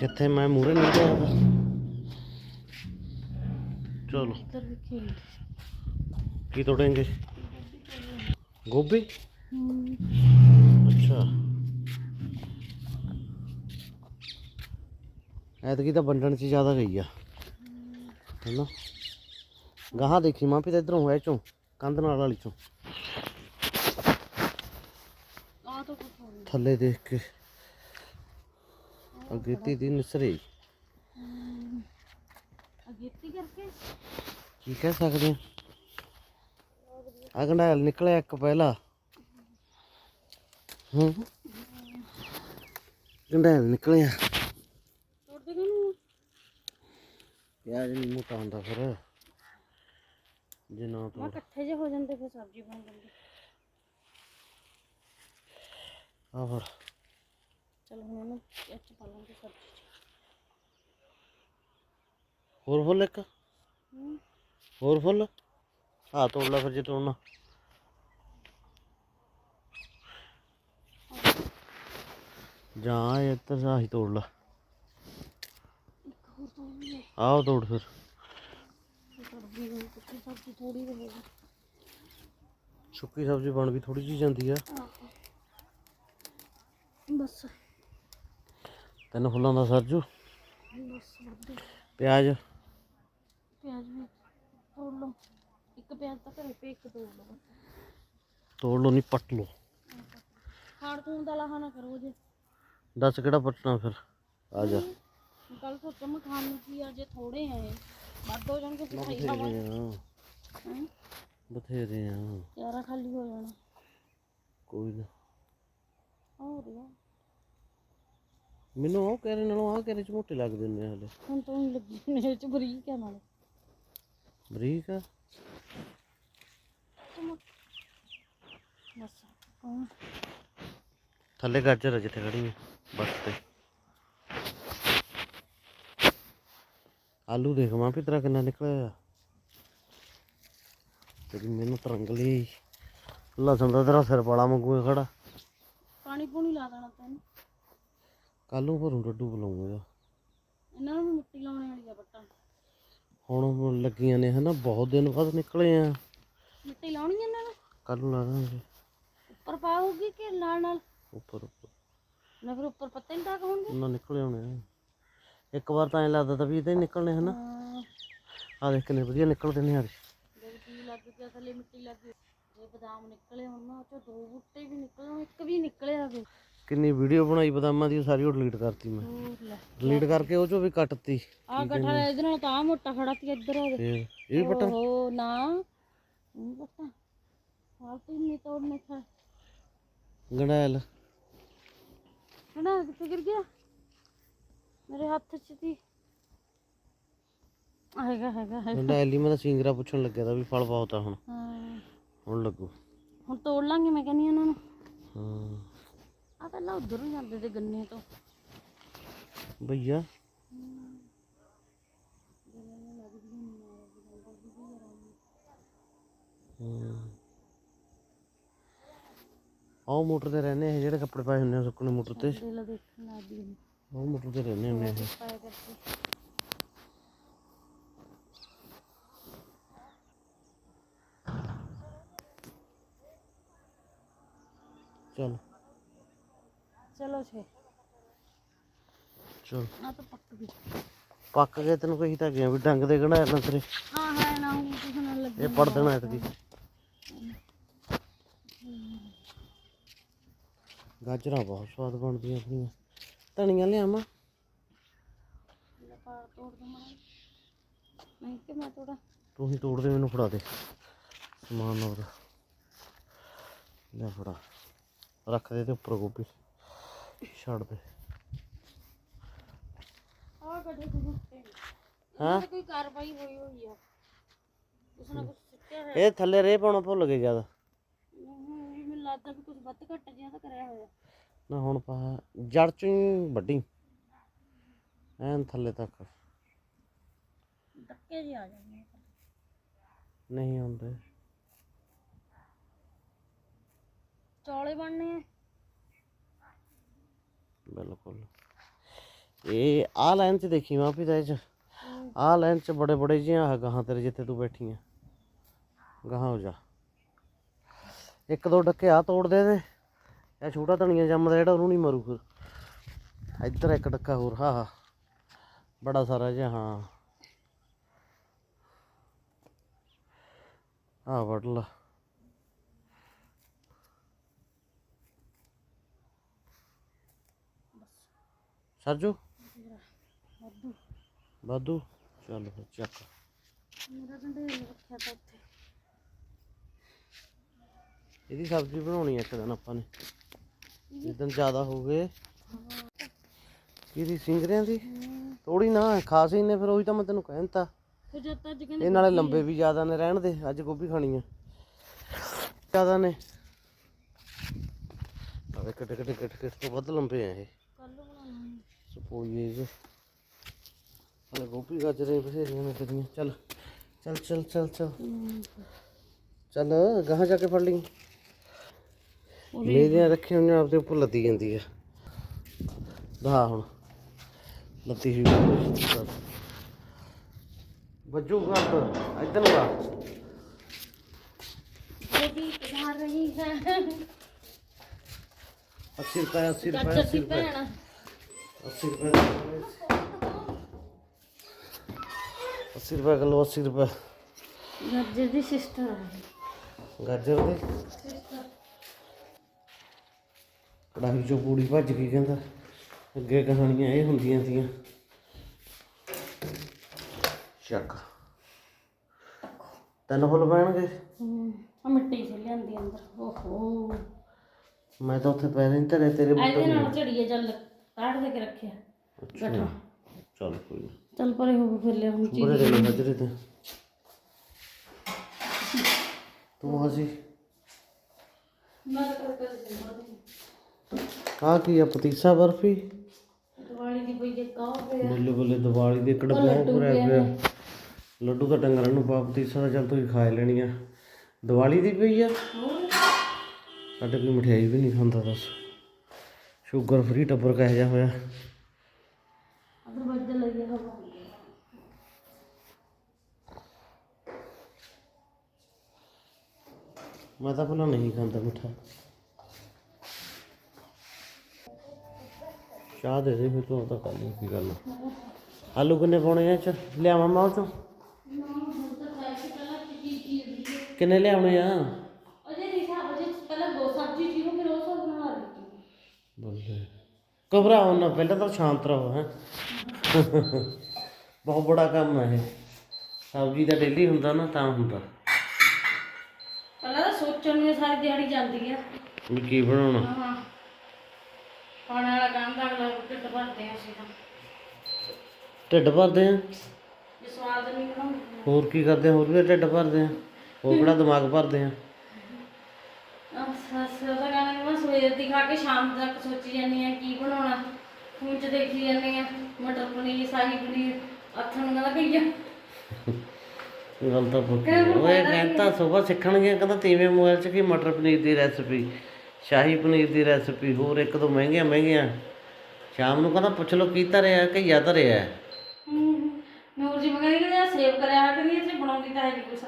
ਕਿੱਥੇ ਮੈਂ ਮੂਰੇ ਨਹੀਂ ਗਿਆ। ਚਲੋ। ਕੀ ਤੋੜेंगे ਗੋਭੀ? ਅੱਛਾ। ਐਤਕੀ ਤਾਂ ਵੰਡਣ ਚ ਜ਼ਿਆਦਾ ਗਈ ਆ। ਹੈਨਾ? ਗਾਹਾਂ ਦੇਖੀ ਮਾਂ ਵੀ ਤਾਂ ਇਧਰੋਂ ਹੋਇਆ ਚੋਂ ਕੰਧ ਨਾਲ ਵਾਲੀ ਚੋਂ। ਥੱਲੇ ਦੇਖ ਕੇ। ਅਗੇਤੀ ਦੀ ਨਿਸਰੀ। ਨਹੀਂ ਅਗੇਤੀ ਕਰਕੇ? ਕੀ ਕਹਿ ਸਕਦੇ ਆ? ਗੰਡਾਲ ਨਿਕਲਿਆ ਇੱਕ ਪਹਿਲਾ। ਹੂੰ। ਗੰਡਾਲ ਨਿਕਲਿਆ। ਤੋੜਦੇ ਕਿਨੂੰ ਪਿਆਜ ਨਹੀਂ ਮੋਟਾ ਹੁੰਦਾ ਫਿਰ। ਜੇ ਨਾ ਤੋੜ। ਇਕੱਠੇ ਜੇ ਹੋ ਜਾਂਦੇ ਫਿਰ ਸਬਜ਼ੀ ਬਣ ਜਾਂਦੀ। ਆ ਫਿਰ ਚਲ ਹੁਣ ਇਹਨੂੰ ਇਹ ਚ ਪਾ ਲਾਂਗੇ ਸਬਜ਼ੀ ਚ ਹੋਰ ਫੁੱਲ ਇੱਕ ਹੂੰ ਹੋਰ ਫੁੱਲ ਆ ਤੋੜ ਲੈ ਫਿਰ ਜੇ ਤੋੜਨਾ ਜਾਂ ਇੱਧਰ ਆਹੀ ਤੋੜ ਲਾ ਇੱਕ ਹੋਰ ਤੋੜ ਲਈ ਆਹ ਤੋੜ ਫਿਰ ਸਬਜ਼ੀ ਬਣ ਕੁੱਤੀ ਸਬਜ਼ੀ ਥੋੜੀ ਰਹੇਗੀ ਸੁੱਕੀ ਸਬਜ਼ੀ ਬਣ ਵੀ ਥੋੜੀ ਜਿਹੀ ਜਾਂਦੀ ਆ ਆਹੋ ਬਸ ਤਿੰਨ ਫੁੱਲਾਂ ਦਾ ਸਰਜੂ? ਪਿਆਜ਼? ਪਿਆਜ਼ ਵੀ ਤੋੜ ਲਓ। ਇੱਕ ਪਿਆਜ਼ ਤਾਂ ਘਰੇ ਪੇ ਇੱਕ ਤੋੜ ਲਓ। ਤੋੜ ਲਓ ਨਹੀਂ ਪੱਟ ਲਓ। ਖਾਣ ਖੂਣ ਦਾ ਲਾਹਾ ਨਾ ਕਰੋ ਜੇ। ਦੱਸ ਕਿਹੜਾ ਪੱਟਣਾ ਫਿਰ? ਆ ਜਾ। ਕੱਲ ਸੋਚਾਂ ਮੈਂ ਖਾਣ ਨੂੰ ਕੀ ਆ ਜੇ ਥੋੜੇ ਆਏ ਵੱਧ ਹੋ ਜਾਣਗੇ ਫਿਰ ਸਹੀ ਖਾਵਾਂ ਬਥੇਰੇ ਆ। ਹੈਂ? ਬਥੇਰੇ ਆ। ਯਾਰਾ ਖਾਲੀ ਹੋ ਜਾਣਾ। ਕੋਈ ਨਾ। ਹੋ ਰਿਹਾ ਮੈਨੂੰ ਉਹ ਕਹਿ ਰਹੇ ਨਾਲੋਂ ਆਹ ਕਹਿ ਰਹੇ ਚ ਮੋਟੇ ਲੱਗਦੇ ਨੇ ਹਲੇ ਹੁਣ ਤੋਂ ਹੀ ਲੱਗੀ ਮੇਰੇ ਚ ਬਰੀਕ ਹੈ ਨਾਲੇ। ਬਰੀਕ ਆ? ਬਸ ਥੱਲੇ ਗਾਜਰ ਆ ਜਿੱਥੇ ਖੜੀ ਹੈ ਬਸ ਤੇ। ਆਲੂ ਦੇਖ ਮਾਂ ਵੀ ਤੇਰਾ ਕਿੰਨਾ ਨਿਕਲਿਆ ਤੇਰੀ ਮੈਨੂੰ ਤਰੰਗ ਲਈ। ਲਸਣ ਦਾ ਤੇਰਾ ਸਿਰ ਵਾਲਾ ਮੰਗੂ ਖੜਾ। ਪਾਣੀ ਪੂਣੀ ਲਾ ਦੇਣਾ ਤੈਨੂੰ। ਕੱਲ ਨੂੰ ਭਰੂ ਡੱਡੂ ਬੁਲਾਉਂਗਾ ਇਹਨਾਂ ਨੂੰ ਵੀ ਮਿੱਟੀ ਲਾਉਣੇ ਵਾਲੀ ਆ ਬੱਟਾਂ। ਹੁਣ ਲੱਗੀਆਂ ਨੇ ਹਨਾ ਬਹੁਤ ਦਿਨ ਬਾਅਦ ਨਿਕਲੇ ਆ। ਮਿੱਟੀ ਲਾਉਣੀ ਆ ਇਹਨਾਂ ਨੂੰ? ਕੱਲ ਨੂੰ ਲਾ ਦਾਂਗੇ ਉੱਪਰ ਪਾਉਗੀ ਕਿ ਨਾਲ ਨਾਲ? ਉੱਪਰ ਉੱਪਰ। ਨਾ ਫਿਰ ਉੱਪਰ ਪੱਤੇ ਨਹੀਂ ਟਾਕ ਹੋਣਗੇ? ਉਹਨਾਂ ਨਿਕਲੇ ਹੋਣੇ ਆ। ਇੱਕ ਵਾਰ ਤਾਂ ਐ ਲੱਗਦਾ ਤਾਂ ਵੀ ਇਹਦੇ ਹੀ ਨਿਕਲਣੇ ਹਨਾ। ਹਾਂ। ਆ ਦੇਖ ਕਿੰਨੇ ਵਧੀਆ ਨਿਕਲਦੇ ਨੇ ਯਾਰ ਜਦ ਕੀ ਲੱਗ ਗਿਆ ਥੱਲੇ ਮਿੱਟੀ ਲੱਗ ਗਈ। ਜੇ ਬਦਾਮ ਨਿਕਲੇ ਹੁਣ ਨਾ ਉਹ ਚੋਂ ਦੋ ਬੂਟੇ ਵੀ ਨਿਕਲੇ ਹੁਣ ਇੱਕ ਵੀ ਨਿਕਲਿਆ ਵੇ। ਕਿੰਨੀ ਵੀਡੀਓ ਬਣਾਈ ਬਦਾਮਾਂ ਦੀ ਉਹ ਸਾਰੀ ਉਹ ਡਿਲੀਟ ਕਰਤੀ ਮੈਂ। ਹੋਰ ਲੈ ਡਿਲੀਟ ਕਰਕੇ ਉਹ ਚੋਂ ਵੀ ਕੱਟਤੀ। ਆ ਗੱਠਾ ਇਹਦੇ ਨਾਲ ਤਾਂ ਆਹ ਮੋਟਾ ਖੜਾ ਤੀ ਇੱਧਰ ਆ ਤੇ ਇਹ ਵੀ ਪਟਾ ਓਹੋ ਨਾ ਨਹੀਂ ਪਤਾ ਫਾਲਤੂ ਨਹੀਂ ਤੋੜਨੇ ਖਾ। ਗੰਡਾਇਲ ਹਣਾ ਕਿੱਥੇ ਗਿਰ ਗਿਆ? ਮੇਰੇ ਹੱਥ 'ਚ ਤੀ ਹੈਗਾ ਹੈਗਾ ਹੈਗਾ। ਗੰਡਾਇਲ ਹੀ ਮੈਂ ਤਾਂ ਸਿੰਗਰਾ ਪੁੱਛਣ ਲੱਗਿਆ ਤਾਂ ਵੀ ਫਲ ਬਹੁਤ ਆ ਹੁਣ। ਹਾਂ। ਹੁਣ ਲੱਗੂ। ਹੁਣ ਤੋੜ ਲਾਂਗੇ ਮੈਂ ਕਹਿੰਦੀ ਇਹਨਾਂ ਨੂੰ। ਹਾਂ। ਆ ਪਹਿਲਾਂ ਉਧਰ ਨੂੰ ਜਾਂਦੇ ਤੇ ਗੰਨੇ ਤੋਂ। ਭਈਆ। ਆਹ ਮੋਟਰ ਤੇ ਰਹਿੰਦੇ ਆ ਜਿਹੜੇ ਕੱਪੜੇ ਪਾਏ ਹੁੰਦੇ ਆ ਸੁੱਕਣੇ ਮੋਟਰ ਤੇ। ਦੇ ਲਾ ਦੇਖਣ ਲੱਗ ਗਈ। ਉਹ ਮੋਟਰ ਤੇ ਰਹਿੰਦੇ ਹੁੰਦੇ ਆ ਪਾਇਆ ਕਰਕੇ। ਚਲ। ਚਲੋ ਛੇ। ਚਲ। ਆ ਤਾਂ ਪੱਕ ਗਈ। ਪੱਕ ਗਏ ਤੈਨੂੰ ਕਹੀ ਤਾਂ ਗਿਆ ਵੀ ਡੰਗ ਦੇ ਗੰਡਾਇਲ ਨਾ ਤੇਰੇ। ਹਾਂ ਹਾਂ ਨਾ ਹੁਣ ਕਿਸੇ ਨਾਲ ਲੱਗੀ ਇਹ ਪੜ ਦੇਣਾ ਇਤਕੀ। ਗਾਜਰਾਂ ਬਹੁਤ ਸਵਾਦ ਬਣਦੀਆਂ ਆਪਣੀਆਂ। ਧਨੀਆ ਲਿਆਵਾਂ। ਲੈ ਪਾ ਤੋੜ ਦਮਾ ਨਹੀਂ ਕਿ ਮੈਂ ਤੋੜਾ। ਤੂੰ ਹੀ ਤੋੜ ਦੇ ਮੈਨੂੰ ਫੜਾ ਦੇ। ਸਮਾਨ ਉਹਦਾ ਲੈ ਫੜਾ। ਰੱਖ ਦੇ ਤੇ ਉੱਪਰ ਗੋਭੀ। ਛੱਡ ਦੇ। ਆ ਕੱਢੇ ਤੂੰ ਬੁੱਤੇ ਹਾਂ? ਕੋਈ ਕਾਰਵਾਈ ਹੋਈ ਹੋਈ ਆ। ਕੁਛ ਨਾ ਕੁਛ ਸਿੱਟਿਆ ਹੈ ਇਹ ਥੱਲੇ ਰੇ ਪਾਉਣਾ ਭੁੱਲ ਗਏ ਜ਼ਿਆਦਾ। ਨਹੀਂ ਮੈਨੂੰ ਲੱਗਦਾ ਵੀ ਕੁਝ ਵੱਧ ਘੱਟ ਜਿਹਾ ਤਾਂ ਕਰਿਆ ਹੋਇਆ। ਨਾ ਹੁਣ ਪਾ ਜੜ ਚੋਂ ਹੀ ਵੱਡੀ ਐਨ ਥੱਲੇ ਤੱਕ। ਡੱਕੇ ਜਿਹੇ ਆ ਜਾਂਦੇ ਆ। ਨਹੀਂ ਹੁੰਦੇ ਚੌਲੇ ਬਣਨੇ ਆ। ਬਿਲਕੁਲ। ਇਹ ਆ ਲਾਈਨ 'ਚ ਦੇਖੀ ਮਾਂ ਵੀ ਚ। ਆ ਲਾਈਨ 'ਚ ਬੜੇ ਬੜੇ ਜਿਹੇ ਆ ਗਾਹਾਂ ਤੇਰੇ ਜਿੱਥੇ ਤੂੰ ਬੈਠੀ ਆ। ਗਾਹਾਂ ਹੋ ਜਾ। ਇੱਕ ਦੋ ਡੱਕੇ ਆ ਤੋੜ ਦੇ ਦੇ। ਇਹ ਛੋਟਾ ਧਣੀਆ ਜੰਮਦਾ ਜਿਹੜਾ ਉਹਨੂੰ ਨਹੀਂ ਮਰੂ ਫਿਰ। ਇੱਧਰ ਇੱਕ ਡੱਕਾ ਹੋਰ, ਹਾਂ ਹਾਂ। ਬੜਾ ਸਾਰਾ ਜਿਹਾ, ਹਾਂ। ਆ ਵੜ ਲਾ। ਸਰਜੂ ਵਾਧੂ। ਵਾਧੂ? ਚੱਲ ਫਿਰ ਚੱਕ। ਮੇਰਾ ਕੰਡੇ ਰੱਖਿਆ ਤਾਂ ਉੱਥੇ। ਇਹਦੀ ਸਬਜ਼ੀ ਬਣਾਉਣੀ ਹੈ ਇੱਕ ਦਿਨ ਆਪਾਂ ਨੇ। ਜਿੱਦਣ ਜ਼ਿਆਦਾ ਹੋ। ਗਏ ਕਿਹਦੀ? ਸਿੰਗਰਿਆਂ ਦੀ? ਥੋੜੀ ਨਾ ਖਾਸ ਹੀ ਨੇ ਫਿਰ ਉਹੀ ਤਾਂ ਮੈਂ ਤੈਨੂੰ ਕਹਿਤਾ ਫਿਰ ਜਦ ਤੱਕ ਕਹਿੰਦੇ ਇਹ ਨਾਲੇ ਲੰਬੇ ਵੀ ਜ਼ਿਆਦਾ ਨੇ ਰਹਿਣ ਦੇ ਅੱਜ ਗੋਭੀ ਖਾਣੀ ਆ। ਜ਼ਿਆਦਾ ਨੇ। ਆਵੇ ਕੱਟ ਕੱਟ ਕੱਟ ਕੱਟ ਤੋਂ ਵੱਧ ਲੰਬੇ ਆ ਇਹ। ਕੱਲ ਬਣਾਉਣਾ। ਸਪੋਈਏ ਜੇ। ਹਲੇ ਗੋਭੀ ਗਾਜਰੇ ਬਥੇਰੀਆਂ ਨੇ ਤੇਰੀਆਂ। ਚੱਲ ਚੱਲ ਚੱਲ ਚੱਲ ਚੱਲ। ਚੱਲ ਗਾਹਾਂ ਜਾ ਕੇ ਫੜ ਲਈ। ਮੇਰੀਆਂ ਰੱਖੀਆਂ ਹੋਈਆਂ ਆਪਦੇ ਉੱਪਰ ਲੱਦੀ ਜਾਂਦੀ ਆ। ਦਾ ਹੁਣ। ਲੱਤੀ ਹੋਈ ਬੱਜੂ ਘੱਟ। ਇਧਰ ਲਾ। ਗੋਭੀ ਪਧਾਰ ਰਹੀ ਹੈ। 80 ਰੁਪਏ 80 ਰੁਪਏ ਚਾਚਾ 80 ਦੀ ਰੁਪਏ ਭੈਣ 80 ਰੁਪਏ 80 ਰੁਪਏ ਕਿਲੋ 80 ਰੁਪਏ ਗੱਜਰ ਦੀ ਸਿਸਟਰ ਹੈ ਗਾਜਰ ਦੇ ਕੜਾਹੀ ਚੋਂ ਪੂੜੀ ਭੱਜ ਗਈ ਕਹਿੰਦਾ ਅੱਗੇ ਕਹਾਣੀਆਂ ਇਹ ਹੁੰਦੀਆਂ ਸੀਆਂ ਚੱਕ ਤਿੰਨ ਫੁੱਲ ਪੈਣਗੇ ਆ ਮਿੱਟੀ ਚ ਲਿਆਂਦੀ ਅੰਦਰ ਓਹੋ ਮੈਂ ਤਾਂ ਉੱਥੇ ਪੈਰੇ ਨਹੀਂ ਧਰੇ ਤੇਰੇ ਬੁੱਟੇ ਇਹਦੇ ਨਾਲ ਝੜੀਏ ਜਲ ਕਾੜ ਦੇ ਕੇ ਰੱਖਿਆ। ਗੱਠਾ ਚੱਲ ਕੋਈ ਨਾ। ਚੱਲ ਪਰੇ ਹੋ ਫਿਰ ਲਿਆ ਹੁਣ ਚੀਜ਼। ਬੁਰੇ ਦੇ ਨਾ ਗਜਰੇ ਤੇ ਤੂੰ ਹਸੀ ਮੈਂ ਤਾਂ ਕਰ ਕਰ ਆ ਕੀ ਆ ਪਤੀਸਾ ਬਰਫੀ? ਦਿਵਾਲੀ ਦੀ ਇੱਕ ਆ ਪਿਆ। ਬੱਲੇ ਬੱਲੇ ਦੀਵਾਲੀ ਦੇ ਭਰਿਆ ਪਿਆ ਲੱਡੂ ਤਾਂ ਡੰਗਰਾਂ ਨੂੰ ਪਾ ਪਤੀਸਾ ਦਾ ਚੱਲ ਤੁਸੀਂ ਖਾ ਲੈਣੀ ਆ ਦੀਵਾਲੀ ਦੀ ਪਈ ਆ? ਸਾਡੇ ਕੋਈ ਮਠਿਆਈ ਵੀ ਨਹੀਂ ਖਾਂਦਾ ਦੱਸ। ਸ਼ੂਗਰ ਫ੍ਰੀ ਟੱਬਰ ਕਹਿ ਜਾ ਹੋਇਆ। ਅਦਰ ਵੱਜ ਲੱਗਿਆ ਹਵਾ ਮੈਂ ਤਾਂ ਪਹਿਲਾਂ ਨਹੀਂ ਖਾਂਦਾ ਮਿੱਠਾ। ਚਾਹ ਦੇ ਦੇ ਫਿਰ ਤੂੰ ਤਾਂ ਕਰ ਲਈ ਕੀ ਗੱਲ। ਆਲੂ ਕਿੰਨੇ ਪਾਉਣੇ ਆ ਚ? ਲਿਆਵਾਂ ਮਾਂ ਚੋਂ? ਕਿੰਨੇ ਲਿਆਉਣੇ ਆ ਅਜੇ ਨਹੀਂ ਸਾਬ ਅਜੇ ਪਹਿਲਾਂ ਦੋ ਸਬਜ਼ੀ ਸੀ ਫਿਰ ਉਹ ਸਭ ਬਣਾ ਲਈ ਬੱਲੇ ਘਬਰਾਓ ਨਾ ਪਹਿਲਾਂ ਤਾਂ ਸ਼ਾਂਤ ਰਹੋ ਹੈ। ਬਹੁਤ ਬੜਾ ਕੰਮ ਹੈ ਇਹ। ਸਬਜ਼ੀ ਦਾ ਡੇਲੀ ਹੁੰਦਾ ਨਾ ਤਾਂ ਹੁੰਦਾ। ਪਹਿਲਾਂ ਤਾਂ ਸੋਚਣ ਨੂੰ ਹੀ ਸਾਰੀ ਦਿਹਾੜੀ ਜਾਂਦੀ ਆ। ਵੀ ਕੀ ਬਣਾਉਣਾ? ਹਾਂ। ਖਾਣ ਵਾਲਾ ਕੰਮ ਦਾ ਅਗਲਾ ਢਿੱਡ ਭਰਦੇ ਆ ਅਸੀਂ ਤਾਂ। ਢਿੱਡ ਭਰਦੇ ਆ? ਜੇ ਸਵਾਦ ਨਹੀਂ ਬਣਾਉਂਦੇ। ਹੋਰ ਕੀ ਕਰਦੇ ਆ? ਹੋਰ ਵੀ ਢਿੱਡ ਭਰਦੇ ਆ? ਹੋਰ ਕਿਹੜਾ ਦਿਮਾਗ ਭਰਦੇ ਆ? ਸਵੇਰ ਦੀ ਖਾ ਕੇ ਸ਼ਾਮ ਤੱਕ ਸੋਚੀ ਜਾਂਦੀ ਆ ਕੀ ਬਣਾਉਣਾ। ਫੋਨ 'ਚ ਦੇਖੀ ਜਾਂਦੀ ਆ ਮਟਰ ਪਨੀਰ ਸ਼ਾਹੀ ਪਨੀਰ ਅੱਥਣ ਨੂੰ ਕਹਿੰਦਾ ਕਹੀਆ ਗੱਲ ਤਾਂ। ਉਹ ਇਹ ਕਹਿੰਦਾ ਸਵੇਰ ਸਿੱਖਣਗੇ ਕਹਿੰਦਾ ਤੀਵੇਂ ਮੋਬਾਈਲ 'ਚ ਕੀ ਮਟਰ ਪਨੀਰ ਦੀ ਰੈਸਪੀ ਸ਼ਾਹੀ ਪਨੀਰ ਦੀ ਰੈਸਪੀ ਹੋਰ ਇੱਕ ਦੋ ਮਹਿੰਗੀਆਂ ਮਹਿੰਗੀਆਂ। ਸ਼ਾਮ ਨੂੰ ਕਹਿੰਦਾ ਪੁੱਛ ਲਓ ਕੀ ਧਰਿਆ ਕਿ ਯਾ ਧਰਿਆ ਨੂਰ ਜੀ ਮਗਰ ਇਹ ਸੇਵ ਕਰਿਆ ਕਿ ਨਹੀਂ ਇਹ 'ਚ ਬਣਾਉਂਦੀ ਤਾਂ ਹੈ ਨਹੀਂ ਕੁਛ